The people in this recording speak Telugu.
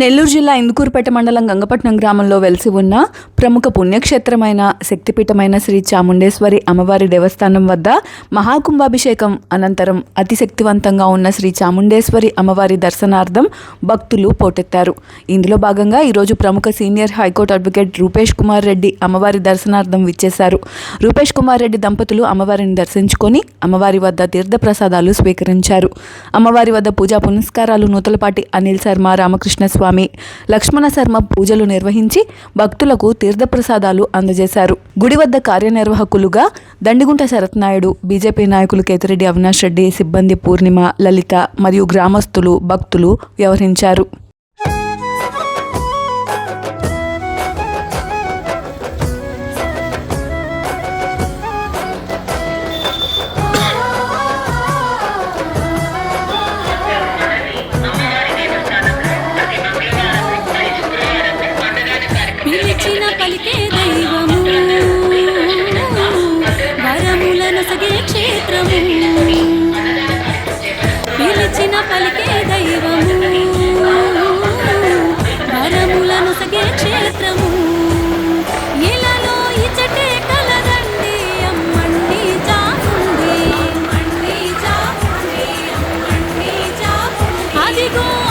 నెల్లూరు జిల్లా ఇందుకూరుపేట మండలం గంగపట్నం గ్రామంలో వెలిసి ఉన్న ప్రముఖ పుణ్యక్షేత్రమైన శక్తిపీఠమైన శ్రీ చాముండేశ్వరి అమ్మవారి దేవస్థానం వద్ద మహాకుంభాభిషేకం అనంతరం అతి శక్తివంతంగా ఉన్న శ్రీ చాముండేశ్వరి అమ్మవారి దర్శనార్థం భక్తులు పోటెత్తారు. ఇందులో భాగంగా ఈరోజు ప్రముఖ senior high court advocate Rupesh Kumar Reddy అమ్మవారి దర్శనార్థం విచ్చేశారు. రూపేష్ కుమార్ రెడ్డి దంపతులు అమ్మవారిని దర్శించుకొని అమ్మవారి వద్ద తీర్థప్రసాదాలు స్వీకరించారు. అమ్మవారి వద్ద పూజా పునస్కారాలు నూతలపాటి అనిల్ శర్మ రామకృష్ణ స్వామి. లక్ష్మణ శర్మ పూజలు నిర్వహించి భక్తులకు తీర్థప్రసాదాలు అందజేశారు. గుడి వద్ద కార్యనిర్వాహకులుగా దండిగుంట శరత్నాయుడు బీజేపీ నాయకులు కేతిరెడ్డి అవినాష్ రెడ్డి సిబ్బంది పూర్ణిమ లలిత మరియు గ్రామస్తులు భక్తులు వ్యవహరించారు. పిలిచిన పలికే దైవము. వరములను సగే క్షేత్రము. పిలిచిన పలికే దైవము. వరములను సగే క్షేత్రము. ఇలలో ఇచటే కలదండి అమ్మండి చాముండి. అదిగో